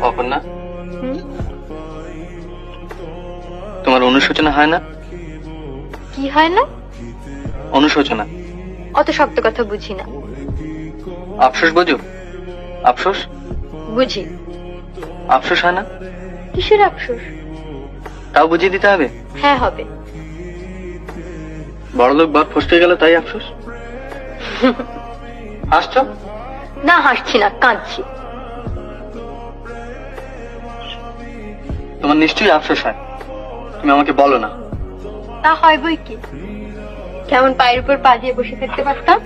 অপর্ণা? তোমার অনুশোচনা হয় না? কি হয় না? অনুশোচনা। অত শক্ত কথা বুঝি না। আফসোস বোঝো? আফসোস? বুঝি। আফসোস হয় না? কিসের আফসোস? তাও বুঝিয়ে দিতে হবে? হ্যাঁ হবে। বড়লোক বাপ ফসকে গেল তাই আফসোস? হাসছো? না হাসছি না কাঁদছি। তোমার নিশ্চয়ই আফসোস হয়। তুমি আমাকে বলো না। তা হয় বই কি? কেমন পায়ের উপর পা দিয়ে বসে থাকতে পারতাম?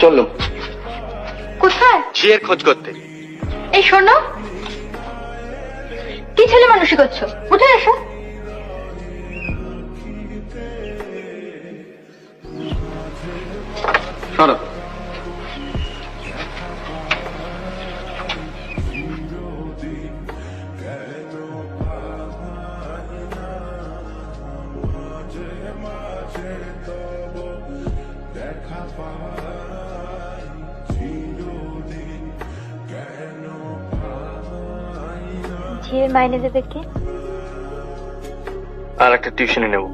চললুম কোথায়? ঝিয়ের খোঁজ করতে। এই শোনো। কি ছেলে মানুষই করছ? উঠে এসো। সরো ঝিয়ের মাইনে দেবে কে আর একটা টিউশনে নেব।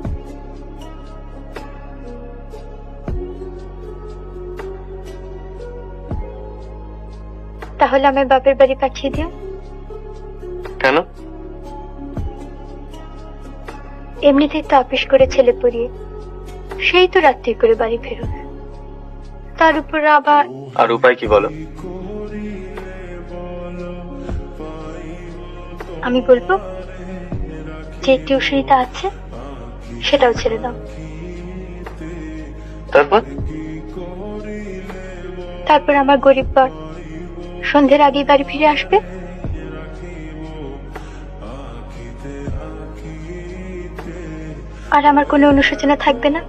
তাহলে আমার বাপের বাড়ি পাঠিয়ে দিও। কেন? এমনিতেই তো অফিস করে ছেলে পড়িয়ে। সেই তো রাত্রি করে বাড়ি ফেরো তার উপর আবার আর উপায় কি বলো? আমি বলব যে টিউশনিটা আছে সেটাও ছেড়ে দাও। তারপর? তারপর আমার গরিব বর সন্ধ্যের আগেই বাড়ি ফিরে আসবে? আর আমার কোনো অনুশোচনা থাকবে না?